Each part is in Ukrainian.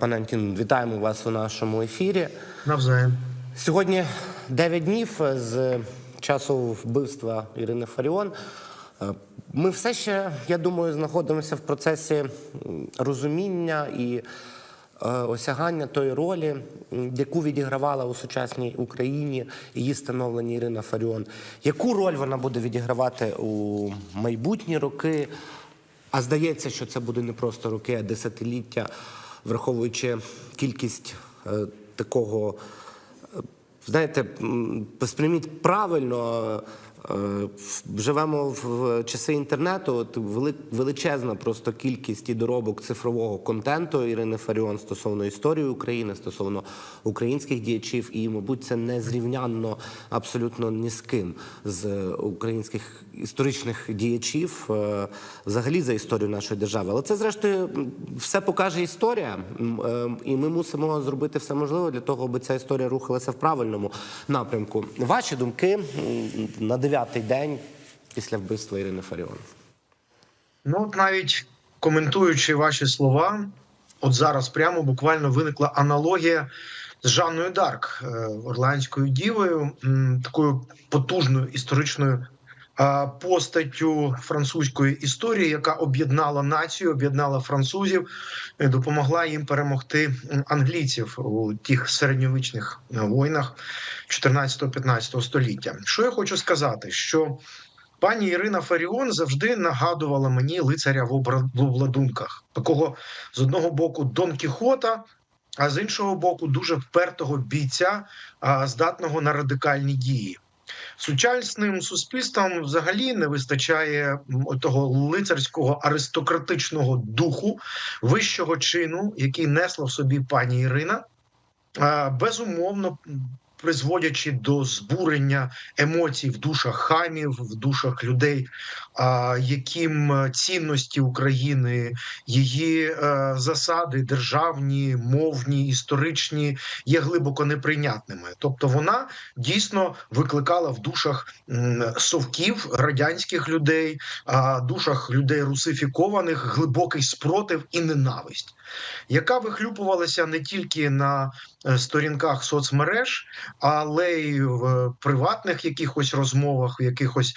Пане Антін, вітаємо вас у нашому ефірі. Навзаєм. Сьогодні 9 днів з часу вбивства Ірини Фаріон. Е, Ми все ще, я думаю, знаходимося в процесі розуміння і е, осягання тої ролі, яку відігравала у сучасній Україні її становлення Ірина Фаріон. Яку роль вона буде відігравати у майбутні роки? А здається, що це буде не просто роки, а десятиліття, враховуючи кількість е, такого знаєте, м, сприйміть правильно. е, Живемо в часи інтернету. От величезна просто кількість і доробок цифрового контенту Ірини Фаріон стосовно історії України, стосовно українських діячів, і, мабуть, це незрівнянно абсолютно ні з ким з українських історичних діячів, е, взагалі за історію нашої держави. Але це, зрештою, все покаже історія, е, і ми мусимо зробити все можливе для того, аби ця історія рухалася в правильному напрямку. Ваші думки на дев'ятий день після вбивства Ірини Фаріон? Ну, от навіть коментуючи ваші слова, от зараз прямо буквально виникла аналогія з Жанною Дарк, е, орлеанською дівою, такою потужною історичною постаттю французької історії, яка об'єднала націю, об'єднала французів, допомогла їм перемогти англійців у тих середньовічних е, війнах 14-15 століття. Що я хочу сказати, що Пані Ірина Фаріон завжди нагадувала мені лицаря в обладунках, такого з одного боку Дон Кіхота, а з іншого боку, дуже впертого бійця, здатного на радикальні дії. Сучасним суспільствам взагалі не вистачає того лицарського аристократичного духу, вищого чину, який несла в собі пані Ірина. Безумовно, призводячи до збурення емоцій в душах хамів, в душах людей, яким цінності України, її е, засади державні, мовні, історичні є глибоко неприйнятними. Тобто вона дійсно викликала в душах совків радянських людей, душах людей русифікованих глибокий спротив і ненависть, яка вихлюпувалася не тільки на е, сторінках соцмереж, але й в приватних якихось розмовах, в якихось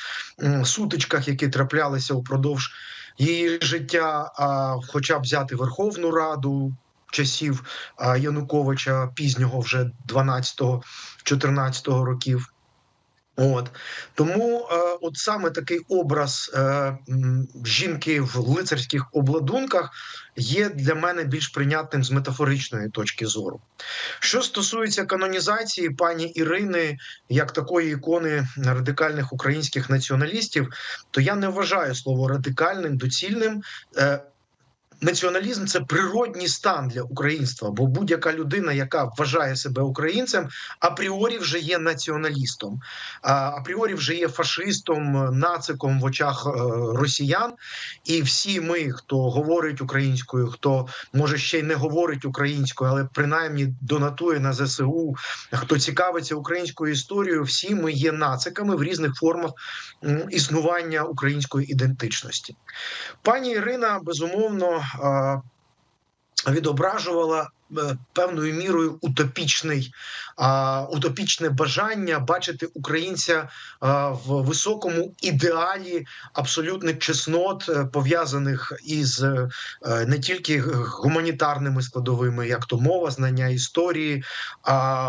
сутичках, які траплялися упродовж її життя, а хоча б взяти Верховну Раду. Часів Януковича пізнього вже 12-14 років. От тому, е, от саме такий образ е, жінки в лицарських обладунках є для мене більш прийнятним з метафоричної точки зору. Що стосується канонізації пані Ірини як такої ікони радикальних українських націоналістів, то я не вважаю слово радикальним доцільним. Е, Націоналізм це природній стан для українства, бо будь-яка людина, яка вважає себе українцем, апріорі вже є націоналістом, апріорі вже є фашистом, нациком в очах е, росіян. І всі ми, хто говорить українською, хто може ще й не говорить українською, але принаймні донатує на ЗСУ, хто цікавиться українською історією, всі ми є нациками в різних формах існування української ідентичності. Пані Ірина безумовно відображувала е, певною мірою утопічний утопічне бажання бачити українця а, в високому ідеалі абсолютних чеснот, е, пов'язаних із е, не тільки гуманітарними складовими, як то мова, знання історії,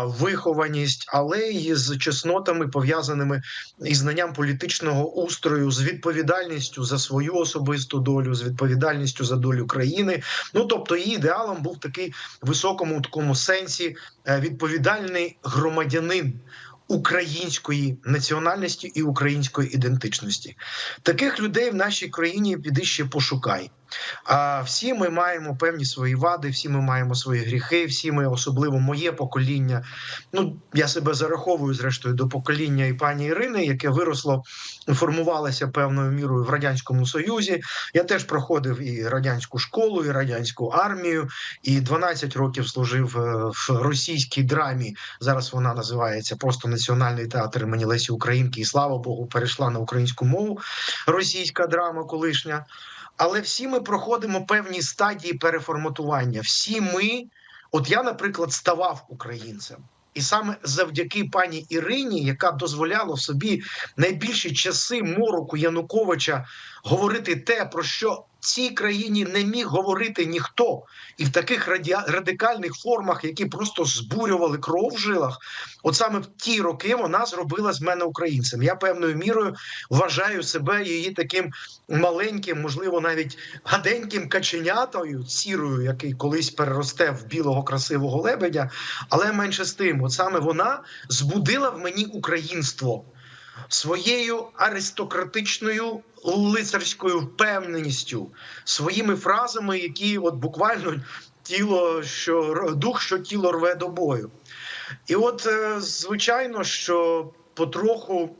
вихованість, але й з чеснотами пов'язаними із знанням політичного устрою, з відповідальністю за свою особисту долю, з відповідальністю за долю країни. Ну тобто, її ідеалом був такий в високому такому сенсі е, відповідальний громадянин. Української національності і української ідентичності таких людей в нашій країні піди ще пошукай. А всі ми маємо певні свої вади, всі ми маємо свої гріхи, всі ми, особливо моє покоління. Ну я себе зараховую зрештою до покоління і пані Ірини, яке виросло, формувалося певною мірою в радянському союзі. Я теж проходив і радянську школу, і радянську армію, і 12 років служив е, в російській драмі. Зараз вона називається просто Національний театр імені Лесі Українки. І слава Богу, перейшла на українську мову. Російська драма колишня. Але всі ми проходимо певні стадії переформатування. Всі ми От я, наприклад, ставав українцем. І саме завдяки пані Ірині, яка дозволяла собі найбільші часи мороку Януковича говорити те, про що цій країні не міг говорити ніхто, і в таких радикальних формах, які просто збурювали кров в жилах, от саме в ті роки вона зробила з мене українцем. Я певною мірою вважаю себе її таким маленьким, можливо, навіть гаденьким каченятою сірою, який колись переросте в білого красивого лебедя. Але менше з тим, от саме вона збудила в мені українство своєю аристократичною лицарською впевненістю, своїми фразами, які от буквально тіло, що дух, що тіло рве до бою. І от, е, звичайно, що потроху,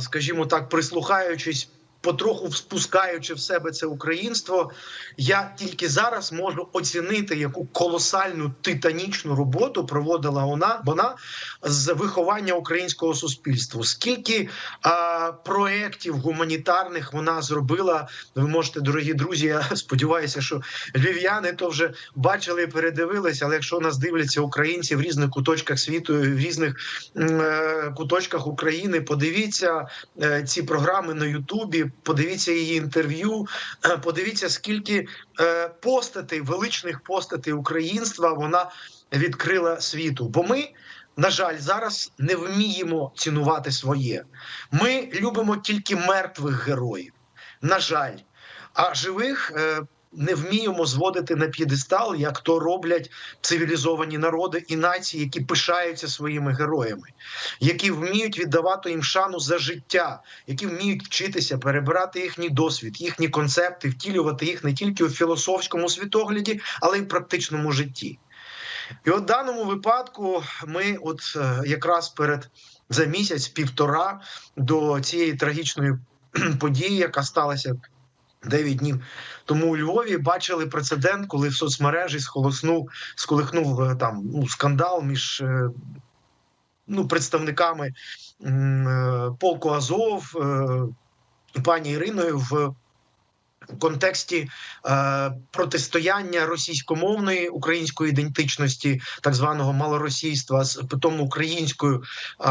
скажімо так, прислухаючись. Потроху спускаючи в себе це українство, я тільки зараз можу оцінити, яку колосальну титанічну роботу проводила вона вона з виховання українського суспільства. Скільки а, проєктів гуманітарних вона зробила? Ви можете, дорогі друзі. Я сподіваюся, що львів'яни то вже бачили і передивилися. Але якщо нас дивляться українці в різних куточках світу, в різних е, куточках України, подивіться е, ці програми на Ютубі. Подивіться її інтерв'ю, е, подивіться, скільки е, постатей, величних постатей українства вона відкрила світу. Бо ми, на жаль, зараз не вміємо цінувати своє. Ми любимо тільки мертвих героїв. На жаль, а живих. Не вміємо зводити на п'єдестал, як то роблять цивілізовані народи і нації, які пишаються своїми героями, які вміють віддавати їм шану за життя, які вміють вчитися, перебирати їхній досвід, їхні концепти, втілювати їх не тільки у філософському світогляді, але й в практичному житті. І от в даному випадку ми, от е, якраз перед за місяць-півтора до цієї трагічної події, яка сталася 9 днів тому у Львові бачили прецедент, коли в соцмережі схолоснув, сколихнув е, там ну, скандал між е, ну, представниками е, полку Азов і пані Іриною в контексті е, протистояння російськомовної української ідентичності, так званого малоросійства з питом українською е,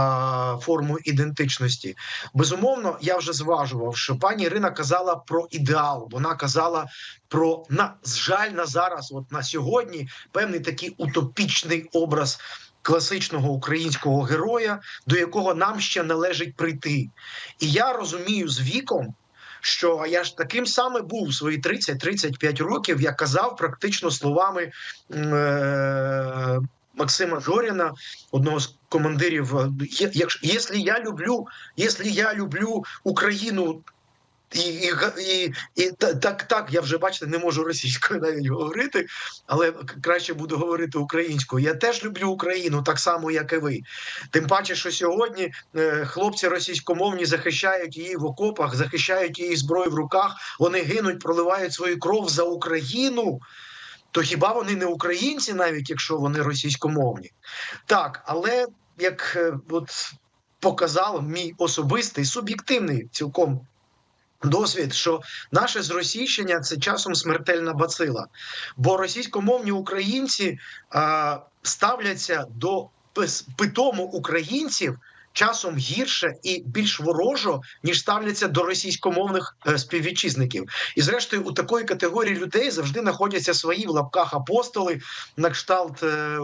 формою ідентичності. Безумовно, я вже зважував, що пані Ірина казала про ідеал. Вона казала про на жаль на зараз, от на сьогодні, певний такий утопічний образ. Класичного українського героя, до якого нам ще належить прийти, і я розумію з віком, що я ж таким саме був в свої 30-35 років. Я казав практично словами е- Максима Жоріна, одного з командирів. Якщо я люблю, якщо я люблю Україну. І і, і, так, так, я вже бачите, не можу російською навіть говорити, але краще буду говорити українською. Я теж люблю Україну, так само, як і ви. Тим паче, що сьогодні е, хлопці російськомовні захищають її в окопах, захищають її зброю в руках. Вони гинуть, проливають свою кров за Україну. То хіба вони не українці, навіть якщо вони російськомовні? Так, але як е, от показав мій особистий суб'єктивний цілком. Досвід, що наше зросійщення це часом смертельна бацила, бо російськомовні українці а, ставляться до питому українців часом гірше і більш ворожо, ніж ставляться до російськомовних е, співвітчизників. І зрештою, у такої категорії людей завжди знаходяться свої в лапках апостоли на кшталт е,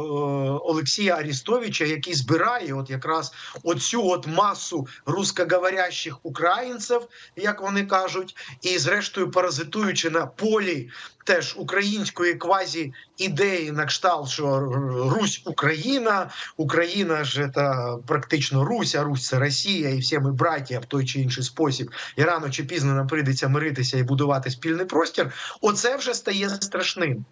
Олексія Арістовича, який збирає от якраз оцю от масу русскоговорящих українців, як вони кажуть, і зрештою паразитуючи на полі теж української квазі ідеї на кшталт, що Русь Україна, Україна ж це практично Русь, а Русь це Росія, і всі ми браття в той чи інший спосіб. І рано чи пізно нам прийдеться миритися і будувати спільний простір. Оце вже стає страшним,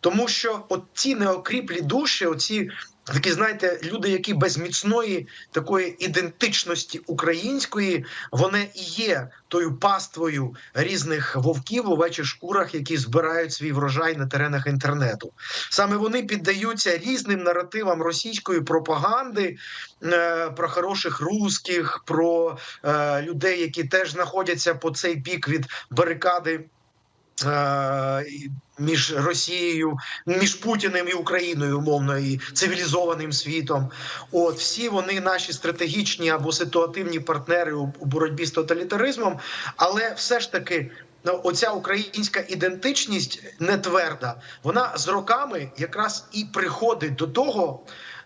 тому що от ці неокріплі душі, оці Такі, знаєте, люди, які без міцної такої ідентичності української, вони і є тою паствою різних вовків у вечір шкурах, які збирають свій врожай на теренах інтернету. Саме вони піддаються різним наративам російської пропаганди е, про хороших русських, про е, людей, які теж знаходяться по цей бік від барикади. Е, між Росією, між Путіним і Україною, умовно, і цивілізованим світом. От всі вони наші стратегічні або ситуативні партнери у, у боротьбі з тоталітаризмом, але все ж таки. ну, Оця українська ідентичність не тверда, вона з роками якраз і приходить до того,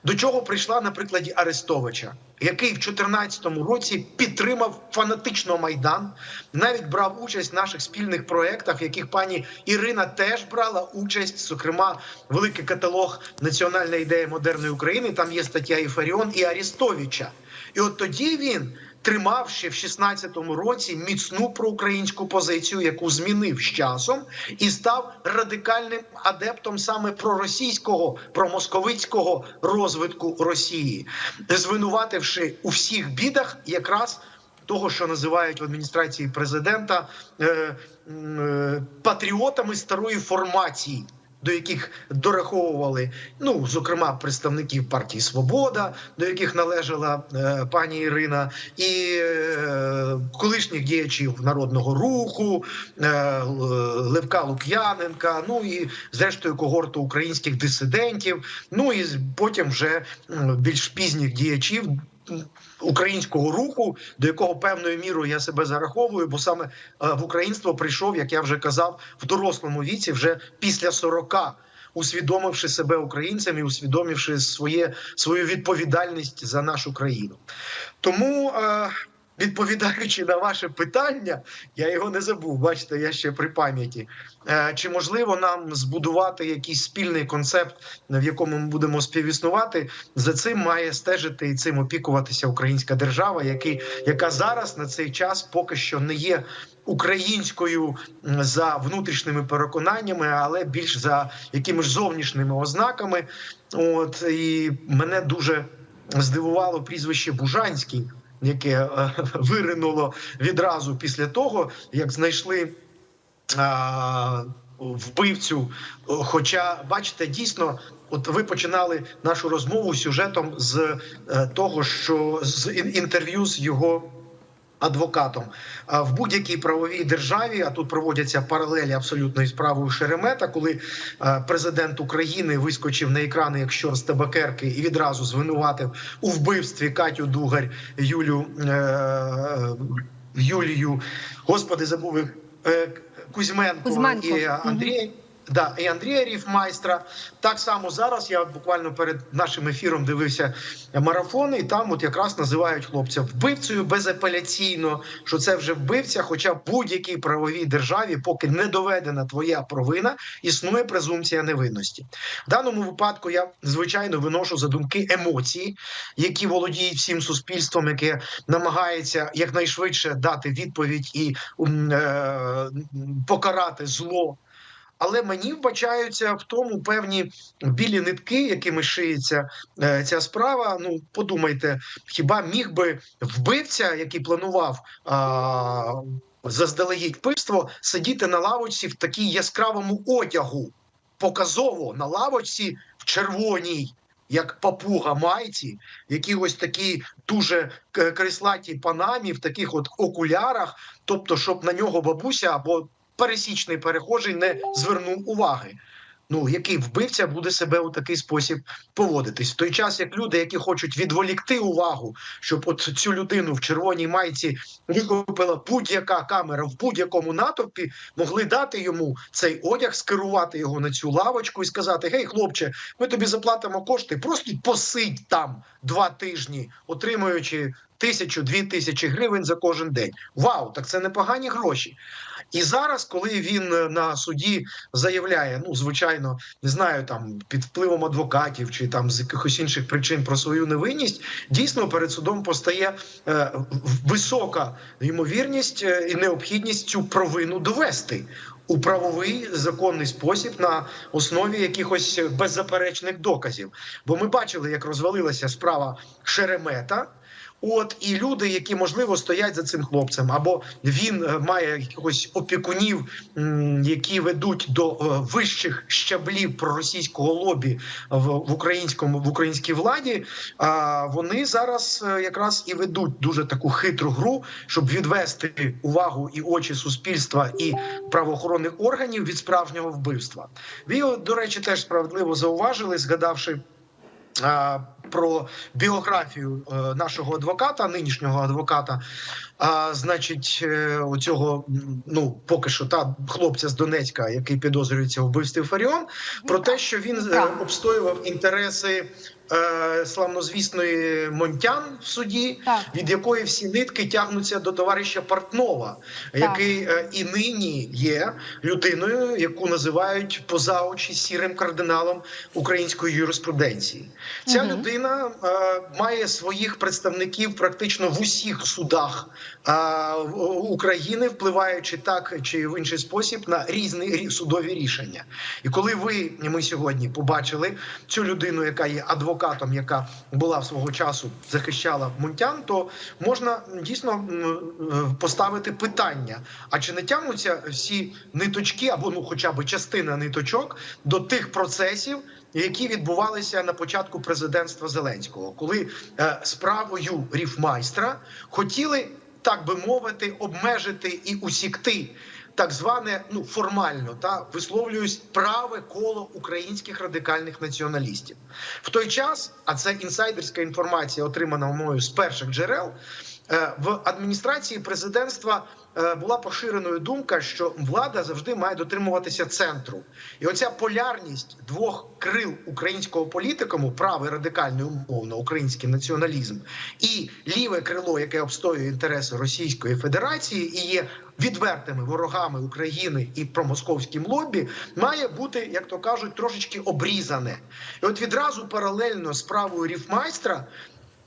до чого прийшла на прикладі Арестовича, який в 2014 році підтримав фанатично майдан, навіть брав участь в наших спільних проєктах, в яких пані Ірина теж брала участь. Зокрема, великий каталог Національна ідея модерної України. Там є стаття і Фаріон і Арестовича. І от тоді він тримав ще в 16-му році міцну проукраїнську позицію, яку змінив з часом, і став радикальним адептом саме проросійського, промосковицького розвитку Росії, звинувативши у всіх бідах якраз. Того, що називають в адміністрації президента е, е, патріотами старої формації, до яких дораховували, ну зокрема, представників партії Свобода, до яких належала е, пані Ірина, і е, колишніх діячів народного руху, е, Левка Лук'яненка, ну і зрештою когорту українських дисидентів. Ну і потім вже більш пізніх діячів. Українського руху, до якого певною мірою я себе зараховую, бо саме е, в українство прийшов, як я вже казав, в дорослому віці, вже після 40, усвідомивши себе українцем і усвідомивши своє свою відповідальність за нашу країну. Тому, е, відповідаючи на ваше питання, я його не забув. Бачите, я ще при пам'яті. Е, Чи можливо нам збудувати якийсь спільний концепт, в якому ми будемо співіснувати? За цим має стежити і цим опікуватися українська держава, який, яка зараз на цей час поки що не є українською за внутрішніми переконаннями, але більш за якимись зовнішніми ознаками. От і мене дуже здивувало прізвище Бужанський, яке е, виринуло відразу після того, як знайшли. Вбивцю. Хоча, бачите, дійсно, от ви починали нашу розмову сюжетом з е, того, що з інтерв'ю з його. Адвокатом в будь-якій правовій державі, а тут проводяться паралелі абсолютно із справою Шеремета, коли е, президент України вискочив на екрани як щор з табакерки і відразу звинуватив у вбивстві Катю Дугарь, Юлю е, Юлію, господи, забув е, Кузьменко, Кузьменко. і Андрій. Да, і Андрія Ріфмайстра. Так само зараз я буквально перед нашим ефіром дивився марафони, і там от якраз називають хлопця вбивцею безапеляційно, що це вже вбивця. Хоча в будь-якій правовій державі, поки не доведена твоя провина, існує презумпція невинності. В даному випадку я звичайно виношу за думки емоції, які володіють всім суспільством, яке намагається якнайшвидше дати відповідь і е, покарати зло. Але мені вбачаються в тому певні білі нитки, якими шиється е, ця справа. Ну подумайте, хіба міг би вбивця, який планував а, заздалегідь вбивство, сидіти на лавочці в такій яскравому одягу, показово на лавочці в червоній. Як папуга майці, які ось такі дуже к- крислаті панамі в таких от окулярах, тобто, щоб на нього бабуся або пересічний перехожий не звернув уваги. Ну, який вбивця буде себе у такий спосіб поводитись в той час, як люди, які хочуть відволікти увагу, щоб от цю людину в червоній майці викупила будь-яка камера в будь-якому натовпі, могли дати йому цей одяг, скерувати його на цю лавочку і сказати: Гей, хлопче, ми тобі заплатимо кошти, просто посидь там два тижні, отримуючи тисячу, дві тисячі гривень за кожен день. Вау, так це непогані гроші. І зараз, коли він е, на суді заявляє, ну звичайно, не знаю, там під впливом адвокатів чи там з якихось інших причин про свою невинність, дійсно перед судом постає е, висока ймовірність е, і необхідність цю провину довести. У правовий законний спосіб на основі якихось беззаперечних доказів. Бо ми бачили, як розвалилася справа Шеремета. От і люди, які можливо стоять за цим хлопцем, або він е, має якихось опікунів, які ведуть до е, вищих щаблів проросійського лобі в, українському в українській владі. А вони зараз е, якраз і ведуть дуже таку хитру гру, щоб відвести увагу і очі суспільства і правоохоронних органів від справжнього вбивства. Ви, до речі, теж справедливо зауважили, згадавши. Про біографію е, нашого адвоката, нинішнього адвоката, а значить, у оцього ну поки що та хлопця з Донецька, який підозрюється в вбивстві Фаріон, про те, що він е, обстоював інтереси е, славнозвісної Монтян в суді, Так. від якої всі нитки тягнуться до товариша Портнова, який е, і нині є людиною, яку називають поза очі сірим кардиналом української юриспруденції. Ця Мгм. людина е, має своїх представників практично в усіх судах е, України, впливаючи так чи в інший спосіб на різні судові рішення. І коли ви ми сьогодні побачили цю людину, яка є адвокатом, яка була свого часу захищала Мунтян, то можна дійсно е, поставити питання: а чи не тягнуться всі ниточки, або ну, хоча б частина ниточок до тих процесів, які відбувалися на початку президентства Зеленського, коли е, справою ріфмайстра хотіли, так би мовити, обмежити і усікти. Так зване, ну формально та висловлююсь праве коло українських радикальних націоналістів в той час. А це інсайдерська інформація, отримана мною з перших джерел. е, В адміністрації президентства була поширеною думка, що влада завжди має дотримуватися центру, і оця полярність двох крил українського політикуму, правий радикальний умовно український націоналізм, і ліве крило, яке обстоює інтереси Російської Федерації і є відвертими ворогами України і промосковським лобі, має бути, як то кажуть, трошечки обрізане. І от відразу паралельно з справою ріфмайстра.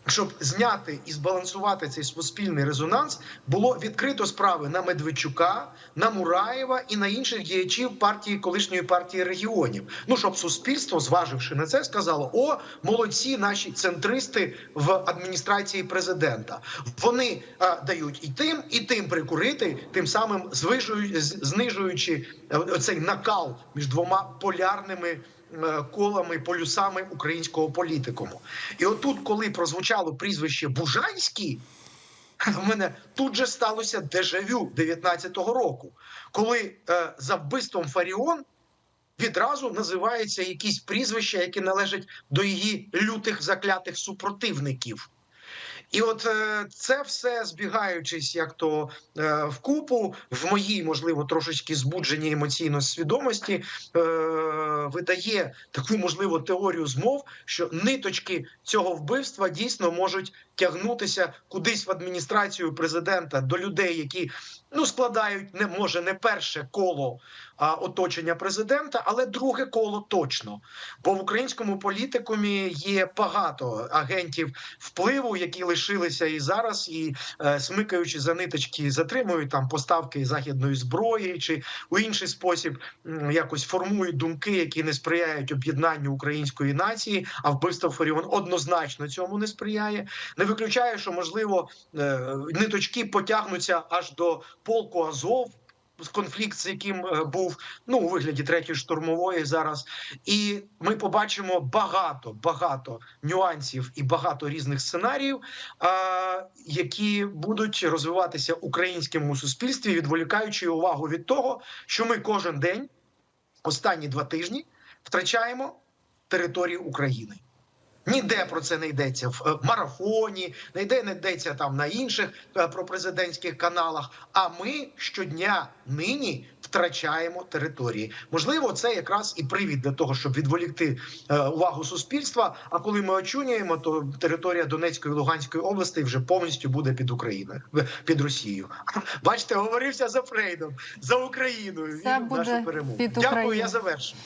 Щоб зняти і збалансувати цей суспільний резонанс, було відкрито справи на Медведчука, на Мураєва і на інших діячів партії колишньої партії регіонів. Ну щоб суспільство, зваживши на це, сказало: о, молодці, наші центристи в адміністрації президента. Вони а, дають і тим, і тим прикурити, тим самим звижують, знижуючи е, оцей накал між двома полярними е, колами, полюсами українського політикуму. І отут, коли прозвучало прізвище Бужанський, в мене тут же сталося дежавю 19-го року, коли е, за вбивством Фаріон відразу називаються якісь прізвища, які належать до її лютих заклятих супротивників. І от е, це все збігаючись, як то е, вкупу, в моїй, можливо, трошечки збудженій емоційно свідомості, е, видає таку можливо теорію змов, що ниточки цього вбивства дійсно можуть тягнутися кудись в адміністрацію президента до людей, які ну складають не може не перше коло а, оточення президента, але друге коло точно. Бо в українському політикумі є багато агентів впливу, які лишилися і зараз, і е, смикаючи за ниточки, затримують там поставки західної зброї, чи у інший спосіб м, якось формують думки, які не сприяють об'єднанню української нації. А вбивство Фаріон однозначно цьому не сприяє. Не виключаю, що можливо е, ниточки потягнуться аж до полку Азов. Конфлікт, з яким е, був ну у вигляді третьої штурмової зараз, і ми побачимо багато багато нюансів і багато різних сценаріїв, які будуть розвиватися українському суспільстві, відволікаючи увагу від того, що ми кожен день, останні два тижні, втрачаємо територію України. Ніде про це не йдеться в е, марафоні, ніде не йдеться там на інших е, пропрезидентських каналах. А ми щодня нині втрачаємо території. Можливо, це якраз і привід для того, щоб відволікти е, увагу суспільства. А коли ми очунюємо, то територія Донецької і Луганської областей вже повністю буде під Україною, під Росією. Бачите, говорився за Фрейдом, за Україною. Це буде нашу перемогу. під Дякую, я завершую.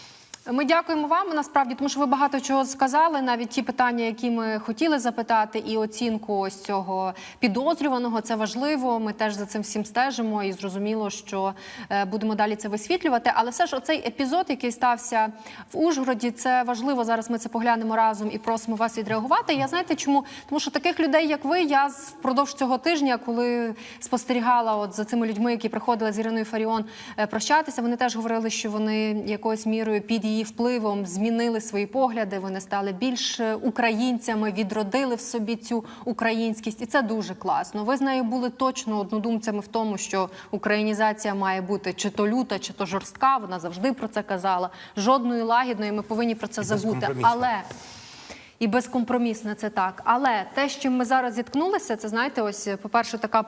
Ми дякуємо вам насправді, тому що ви багато чого сказали. Навіть ті питання, які ми хотіли запитати, і оцінку ось цього підозрюваного, це важливо. Ми теж за цим всім стежимо, і зрозуміло, що е, будемо далі це висвітлювати. Але все ж оцей епізод, який стався в Ужгороді, це важливо. Зараз ми це поглянемо разом і просимо вас відреагувати. Я знаєте, чому? Тому що таких людей, як ви, я впродовж цього тижня, коли спостерігала от за цими людьми, які приходили з Іриною Фаріон е, прощатися, вони теж говорили, що вони якоюсь мірою під її впливом змінили свої погляди. Вони стали більш е, українцями, відродили в собі цю українськість, і це дуже класно. Ви з нею були точно однодумцями в тому, що українізація має бути чи то люта, чи то жорстка. Вона завжди про це казала. Жодної лагідної. Ми повинні про це забути. Але і безкомпромісне це так. Але те, з чим ми зараз зіткнулися, це знаєте, ось, по-перше, така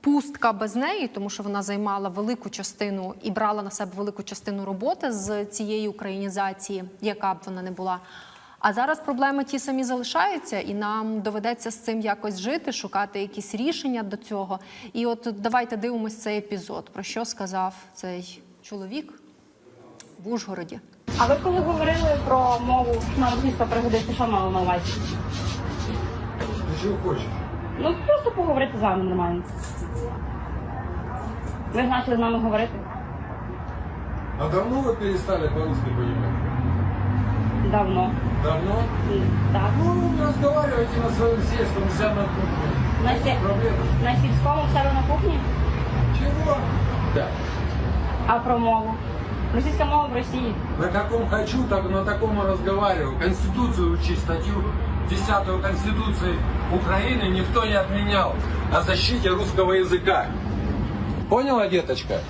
пустка без неї, тому що вона займала велику частину і брала на себе велику частину роботи з цієї українізації, яка б вона не була. А зараз проблеми ті самі залишаються, і нам доведеться з цим якось жити, шукати якісь рішення до цього. І от давайте дивимось цей епізод. Про що сказав цей чоловік в Ужгороді. А ви коли говорили про мову на російська пригодиться, що мали на увазі? Ты чего хочешь? Ну просто поговорити з вами нормально. Ви ж почали з нами говорити. А давно вы перестали по-русски понимать? Давно. Давно? М, Так. Ну, разговаривайте на своем сельском, у себя на кухне. На, сі... Проблема? на сільському в себе на кухні, Чего? Да. а про мову. Російська мова в Росії. На каком хочу, так на таком и разговариваю. Конституцию учи, статью 10 Конституции Украины никто не отменял о защите русского языка. Поняла, деточка?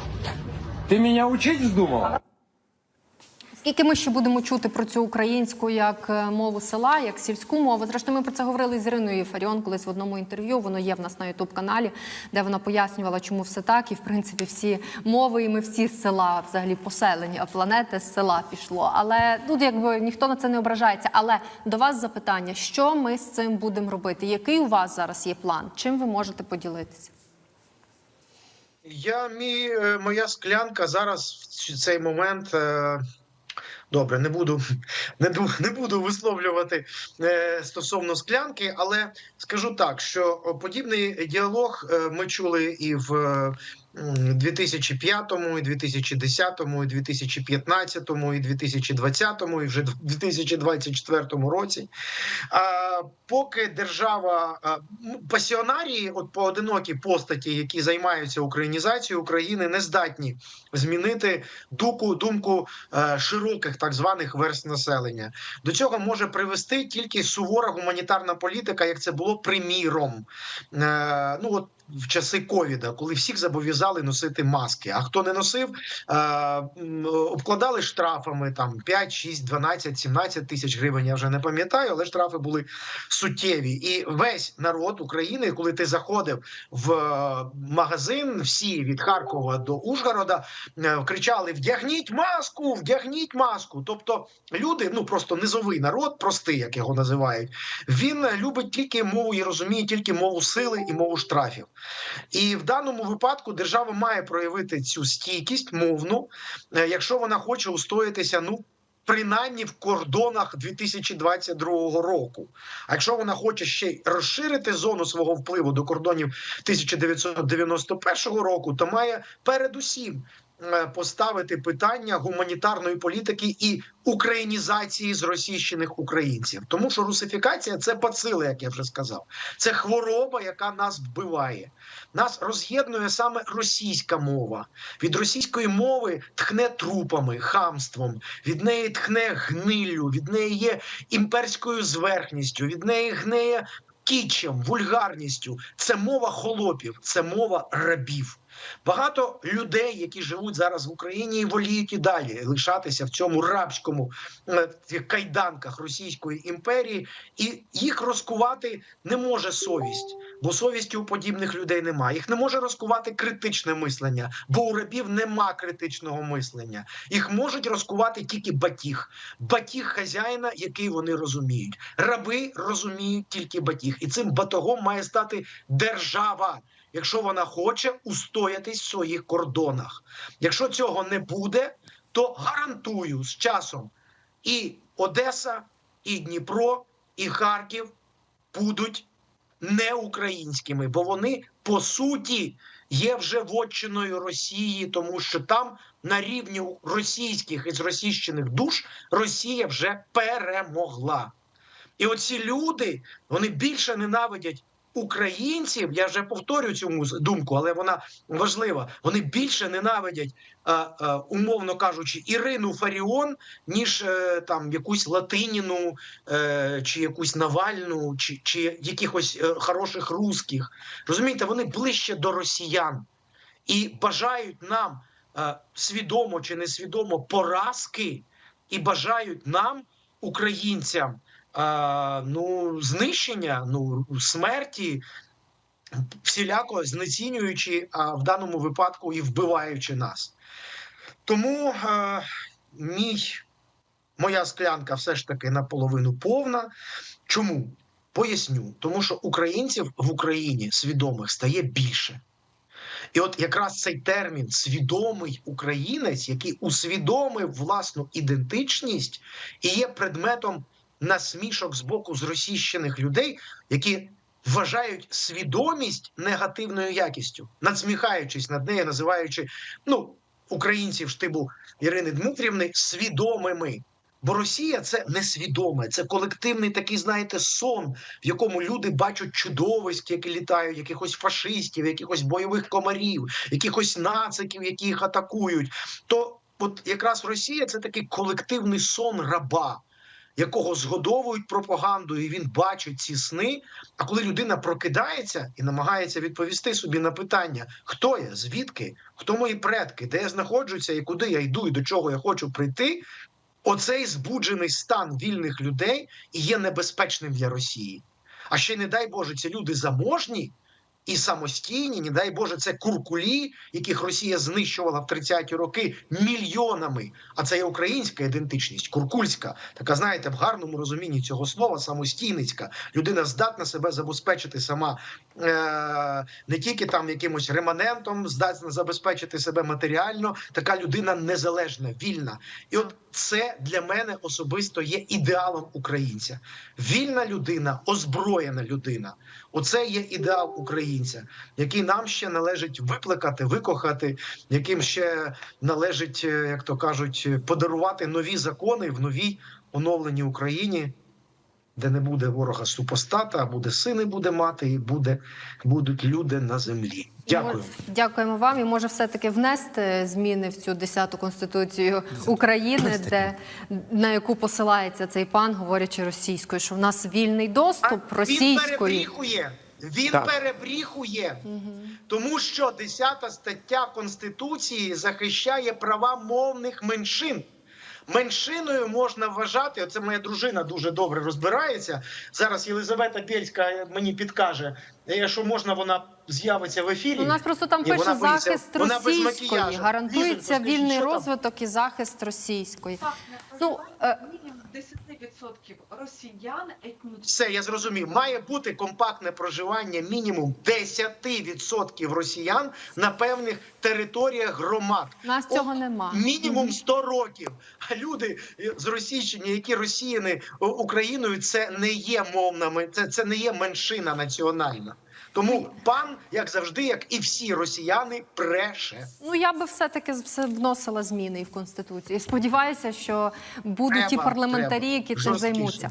Ты меня учить вздумала? Скільки ми ще будемо чути про цю українську як е, мову села, як сільську мову? Зрештою, ми про це говорили з Іриною Фаріон колись в одному інтерв'ю. Воно є в нас на Ютуб каналі, де вона пояснювала, чому все так, і в принципі всі мови, і ми всі з села, взагалі поселені, а планети з села пішло. Але тут якби ніхто на це не ображається. Але до вас запитання: що ми з цим будемо робити? Який у вас зараз є план? Чим ви можете поділитися? Я мій, е, моя склянка зараз в цей момент. е, Добре, не буду, не, не буду висловлювати е, стосовно склянки, але скажу так, що подібний діалог е, ми чули і в 2005, і 2010, і 2015, і 2020, і вже в 2024 році. Поки держава ну, пасіонарії, от поодинокі постаті, які займаються українізацією України, не здатні змінити думку, думку е, широких так званих верст населення. До цього може привести тільки сувора гуманітарна політика, як це було приміром. Е, ну от в часи ковіда, коли всіх зобов'язали носити маски. А хто не носив, е, обкладали штрафами там 5, 6, 12, 17 тисяч гривень. Я вже не пам'ятаю, але штрафи були суттєві. І весь народ України, коли ти заходив в е, магазин, всі від Харкова до Ужгорода е, кричали: Вдягніть маску, вдягніть маску. Тобто люди, ну просто низовий народ, простий, як його називають, він любить тільки мову і розуміє тільки мову сили і мову штрафів. І в даному випадку держава має проявити цю стійкість мовну, е, якщо вона хоче устоятися, ну. Принаймні в кордонах 2022 року. А якщо вона хоче ще й розширити зону свого впливу до кордонів 1991 року, то має передусім поставити питання гуманітарної політики і українізації зросійщених українців, тому що русифікація це бацили, як я вже сказав. Це хвороба, яка нас вбиває. Нас роз'єднує саме російська мова. Від російської мови тхне трупами, хамством, від неї тхне гниллю, від неї є імперською зверхністю, від неї гниє кічем, вульгарністю. Це мова холопів, це мова рабів. Багато людей, які живуть зараз в Україні, і воліють і далі лишатися в цьому рабському е, цих кайданках Російської імперії, і їх розкувати не може совість, бо совісті у подібних людей немає. Їх не може розкувати критичне мислення, бо у рабів нема критичного мислення. Їх можуть розкувати тільки батіг, батіг хазяїна, який вони розуміють. Раби розуміють тільки батіг, і цим батогом має стати держава якщо вона хоче устоятись в своїх кордонах. Якщо цього не буде, то гарантую з часом і Одеса, і Дніпро, і Харків будуть не українськими, бо вони по суті є вже вотчиною Росії, тому що там на рівні російських і зросійщених душ Росія вже перемогла. І оці люди вони більше ненавидять українців. Я вже повторю цю думку, але вона важлива. Вони більше ненавидять, е, е, умовно кажучи, Ірину Фаріон, ніж е, там якусь Латиніну, чи якусь Навальну, чи, чи якихось хороших русських. Розумієте, вони ближче до росіян і бажають нам свідомо чи несвідомо поразки, і бажають нам, українцям, е, ну, знищення, ну, смерті, всіляко знецінюючи, а в даному випадку і вбиваючи нас. Тому е, мій, моя склянка все ж таки наполовину повна. Чому? Поясню, тому що українців в Україні свідомих стає більше. І от якраз цей термін свідомий українець, який усвідомив власну ідентичність і є предметом насмішок з боку зросійщених людей, які вважають свідомість негативною якістю, надсміхаючись над нею, називаючи ну, українців штибу Ірини Дмитрівни свідомими. Бо Росія це несвідоме, це колективний такий, знаєте, сон, в якому люди бачать чудовиськ, які літають, якихось фашистів, якихось бойових комарів, якихось нациків, які їх атакують. То от якраз Росія це такий колективний сон раба, якого згодовують пропагандою, і він бачить ці сни. А коли людина прокидається і намагається відповісти собі на питання, хто я, звідки, хто мої предки, де я знаходжуся і куди я йду, і до чого я хочу прийти. Оцей збуджений стан вільних людей і є небезпечним для Росії. А ще не дай Боже, ці люди заможні і самостійні, не дай Боже, це куркулі, яких Росія знищувала в 30-ті роки мільйонами. А це є українська ідентичність, куркульська, така, знаєте, в гарному розумінні цього слова, самостійницька. Людина здатна себе забезпечити сама е- не тільки там якимось реманентом, здатна забезпечити себе матеріально. Така людина незалежна, вільна. І от це для мене особисто є ідеалом українця. Вільна людина, озброєна людина. Оце є ідеал українця, який нам ще належить викликати, викохати, яким ще належить, е, як то кажуть, подарувати нові закони в новій оновленій Україні, де не буде ворога супостата, а буде сини буде мати, і буде, будуть люди на землі. Дякую. Дякуємо вам. І може все-таки внести зміни в цю 10-ту конституцію України, де на яку посилається цей пан, говорячи російською, що в нас вільний доступ російської. Він Так. перебріхує, тому що 10 стаття Конституції захищає права мовних меншин. Меншиною можна вважати, оце моя дружина дуже добре розбирається. Зараз Єлизавета Бєльська мені підкаже, е, що можна вона з'явиться в ефірі. У нас просто там пише захист російської, гарантується вільний розвиток і захист російської. Ну, Ну, е, мінімум 10% росіян етнічних. Все, я зрозумів. Має бути компактне проживання мінімум 10% росіян на певних територіях громад. Нас цього нема. Мінімум 100 років. А люди з Російщини, які росіяни Україною, це не є мовнами, це, це не є меншина національна. Тому пан, як завжди, як і всі росіяни, преше. Ну я би все таки все вносила зміни в конституцію. І Сподіваюся, що будуть треба, ті парламентарі, треба. які цим займуться.